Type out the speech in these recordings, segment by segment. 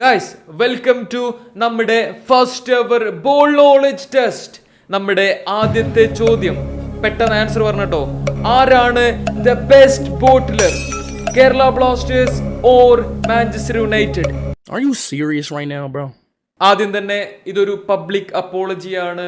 Guys welcome to നമ്മുടെ first ever ball knowledge test നമ്മുടെ ആദ്യത്തെ ചോദ്യം. പെട്ടെന്ന് ആൻസർ പറഞ്ഞോ ആരാണ് the best bottler Kerala Blasters or Manchester United are you serious right now bro? ആദ്യം തന്നെ ഇതൊരു പബ്ലിക് അപ്പോളജിയാണ്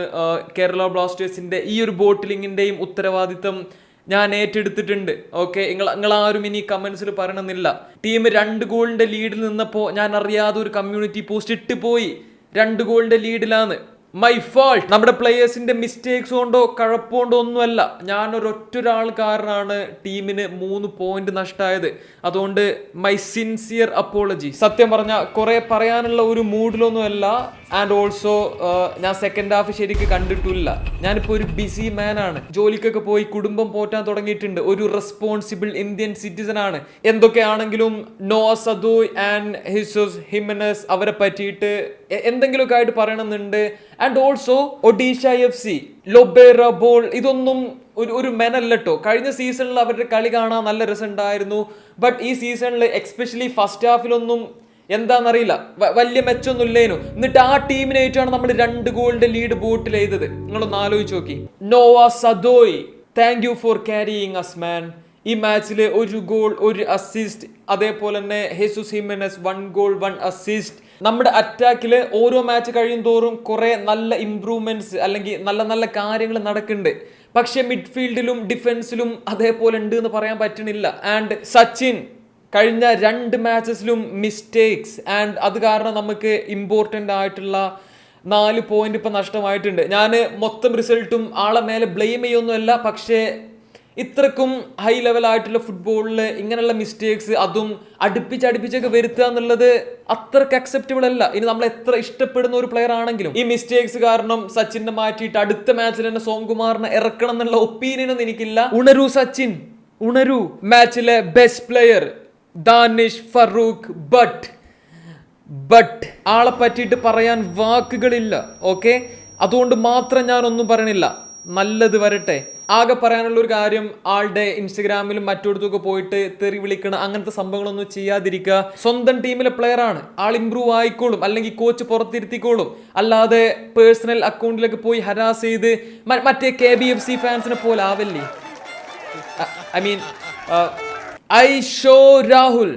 കേരള ബ്ലാസ്റ്റേഴ്സിന്റെ ഈ ഒരു ബോട്ടിലിങ്ങിന്റെയും ഉത്തരവാദിത്തം ഞാൻ ഏറ്റെടുത്തിട്ടുണ്ട്. ഓക്കെ നിങ്ങൾ നിങ്ങൾ ആരും ഇനി കമൻസിൽ പറയണമെന്നില്ല. ടീം രണ്ട് ഗോളിന്റെ ലീഡിൽ നിന്നപ്പോൾ ഞാൻ അറിയാതെ ഒരു കമ്മ്യൂണിറ്റി പോസ്റ്റ് ഇട്ട് പോയി. രണ്ട് ഗോളിന്റെ ലീഡിലാണ് മൈ ഫോൾട്ട് നമ്മുടെ പ്ലേയേഴ്സിന്റെ മിസ്റ്റേക്സ് കൊണ്ടോ കഴപ്പുകൊണ്ടോ ഒന്നുമല്ല. ഞാൻ ഒരൊറ്റൊരാൾ കാരണമാണ് ടീമിന് മൂന്ന് പോയിന്റ് നഷ്ടമായത് അതുകൊണ്ട് മൈ സിൻസിയർ അപ്പോളജി സത്യം പറഞ്ഞ കുറെ പറയാനുള്ള ഒരു മൂഡിലൊന്നുമല്ല ആൻഡ് ഓൾസോ ഞാൻ സെക്കൻഡ് ഹാഫ് ശരിക്ക് കണ്ടിട്ടില്ല. ഞാനിപ്പോൾ ഒരു ബിസി മാൻ ആണ്. ജോലിക്കൊക്കെ പോയി കുടുംബം പോറ്റാൻ തുടങ്ങിയിട്ടുണ്ട്. ഒരു റെസ്പോൺസിബിൾ ഇന്ത്യൻ സിറ്റിസൺ ആണ്. എന്തൊക്കെയാണെങ്കിലും നോ സദോയ് ആൻഡ് ഹിസോസ് ഹിമനസ് അവരെ പറ്റിയിട്ട് എന്തെങ്കിലുമൊക്കെ ആയിട്ട് പറയണമെന്നുണ്ട്. And also Odisha F C Lobera ball ഇതൊന്നും ഒരു ഒരു മെനല്ലോ കഴിഞ്ഞ സീസണിൽ അവരുടെ കളി കാണാൻ നല്ല രസമുണ്ടായിരുന്നു ബട്ട് ഈ സീസണിൽ എക്സ്പെഷ്യലി ഫസ്റ്റ് ഹാഫിലൊന്നും എന്താണെന്നറിയില്ല വലിയ മെച്ചൊന്നും ഇല്ലേനു എന്നിട്ട് ആ ടീമിനായിട്ടാണ് നമ്മൾ രണ്ട് ഗോളിന്റെ ലീഡ് ബോട്ടിൽ ചെയ്തത് നിങ്ങളൊന്ന് ആലോചിച്ച് നോക്കി. Noah Sadaoui thank you for carrying us man ഈ മാച്ചിൽ ഒരു ഗോൾ ഒരു അസിസ്റ്റ് അതേപോലെ തന്നെ Jesus Jimenez one goal one assist നമ്മുടെ അറ്റാക്കിൽ ഓരോ മാച്ച് കഴിയും തോറും കുറെ നല്ല ഇമ്പ്രൂവ്മെന്റ്സ് അല്ലെങ്കിൽ നല്ല നല്ല കാര്യങ്ങൾ നടക്കുന്നുണ്ട്. പക്ഷെ മിഡ്ഫീൽഡിലും ഡിഫൻസിലും അതേപോലെ ഉണ്ട് എന്ന് പറയാൻ പറ്റണില്ല. ആൻഡ് സച്ചിൻ കഴിഞ്ഞ രണ്ട് മാച്ചസിലും മിസ്റ്റേക്സ് ആൻഡ് അത് കാരണം നമുക്ക് ഇമ്പോർട്ടന്റ് ആയിട്ടുള്ള നാല് പോയിന്റ് ഇപ്പം നഷ്ടമായിട്ടുണ്ട്. ഞാൻ മൊത്തം റിസൾട്ടും ആളെ മേലെ ബ്ലെയിം ചെയ്യൊന്നുമല്ല പക്ഷേ ഇത്രക്കും ഹൈ ലെവലായിട്ടുള്ള ഫുട്ബോളിൽ ഇങ്ങനെയുള്ള മിസ്റ്റേക്സ് അതും അടുപ്പിച്ച് അടുപ്പിച്ചൊക്കെ വരുത്തുക എന്നുള്ളത് അത്രയ്ക്ക് അക്സെപ്റ്റബിൾ അല്ല. ഇനി നമ്മൾ എത്ര ഇഷ്ടപ്പെടുന്ന ഒരു പ്ലെയർ ആണെങ്കിലും ഈ മിസ്റ്റേക്സ് കാരണം സച്ചിനെ മാറ്റിയിട്ട് അടുത്ത മാച്ചിൽ തന്നെ സോംകുമാറിനെ ഇറക്കണം എന്നുള്ള ഒപ്പീനിയൻ ഒന്നും എനിക്കില്ല. ഉണരു സച്ചിൻ. ഉണരു. മാച്ചിലെ best player Danish Farooq but but ആളെ പറ്റിയിട്ട് പറയാൻ വാക്കുകളില്ല ഓക്കെ അതുകൊണ്ട് മാത്രം ഞാനൊന്നും പറയണില്ല. നല്ലത് വരട്ടെ. ആകെ പറയാനുള്ള ഒരു കാര്യം ആളുടെ ഇൻസ്റ്റഗ്രാമിലും മറ്റൊടുത്തൊക്കെ പോയിട്ട് തെറി വിളിക്കണം അങ്ങനത്തെ സംഭവങ്ങളൊന്നും ചെയ്യാതിരിക്കുക. സ്വന്തം ടീമിലെ പ്ലെയർ ആണ്. ആൾ ഇമ്പ്രൂവ് ആയിക്കോളും അല്ലെങ്കിൽ കോച്ച് പുറത്തിരുത്തിക്കോളും. അല്ലാതെ പേഴ്സണൽ അക്കൗണ്ടിലേക്ക് പോയി ഹരാസ് ചെയ്ത് മറ്റേ കെ ബി എഫ് സി ഫാൻസിനെ പോലെ ആവല്ലേ? I mean I show Rahul.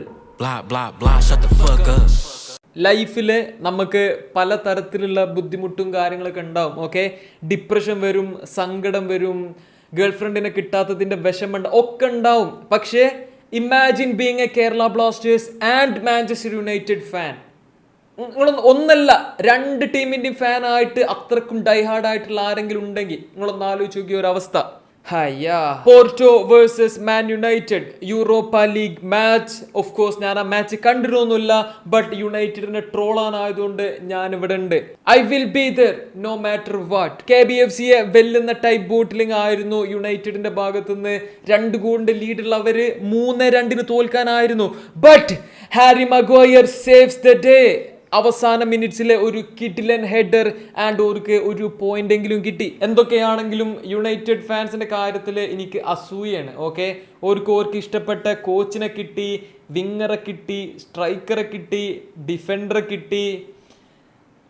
ലൈഫിൽ നമുക്ക് പല തരത്തിലുള്ള ബുദ്ധിമുട്ടും കാര്യങ്ങളൊക്കെ ഉണ്ടാവും ഓക്കെ ഡിപ്രഷൻ വരും സങ്കടം വരും ഗേൾഫ്രണ്ടിനെ കിട്ടാത്തതിന്റെ വിഷമുണ്ട് ഒക്കെ ഉണ്ടാവും. പക്ഷേ imagine being a Kerala Blasters and Manchester United fan നിങ്ങളൊന്ന് ഒന്നല്ല രണ്ട് ടീമിന്റെയും ഫാനായിട്ട് അത്രക്കും ഡൈഹാർഡ് ആയിട്ടുള്ള ആരെങ്കിലും ഉണ്ടെങ്കിൽ നിങ്ങളൊന്ന് ആലോചിച്ച് നോക്കിയ ഒരു അവസ്ഥ. Porto versus Man United Europa League match of course ഞാൻ ആ മാച്ച് കണ്ടിരുന്നില്ല ബട്ട് യുണൈറ്റഡിനെ ട്രോളാനായതുകൊണ്ട് ഞാൻ ഇവിടെ ഉണ്ട്. I will be there no matter what K B F സിയെ വെല്ലുന്ന ടൈപ്പ് ബോട്ടിലിംഗ് ആയിരുന്നു യുണൈറ്റഡിന്റെ ഭാഗത്തുനിന്ന്. രണ്ട് ഗോളിന്റെ ലീഡുള്ളവര് മൂന്ന് രണ്ടിന് തോൽക്കാനായിരുന്നു. But Harry Maguire saves the day അവസാന മിനിറ്റ്സിലെ ഒരു കിഡിലൻ ഹെഡർ ആൻഡ് ഓർക്ക് ഒരു പോയിന്റെങ്കിലും കിട്ടി. എന്തൊക്കെയാണെങ്കിലും യുണൈറ്റഡ് ഫാൻസിന്റെ കാര്യത്തിൽ എനിക്ക് അസൂയാണ് ഓക്കെ ഓർക്ക് ഓർക്ക് ഇഷ്ടപ്പെട്ട കോച്ചിനെ കിട്ടി വിങ്ങറെ കിട്ടി സ്ട്രൈക്കറെ കിട്ടി ഡിഫൻഡറെ കിട്ടി.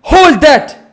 Whole that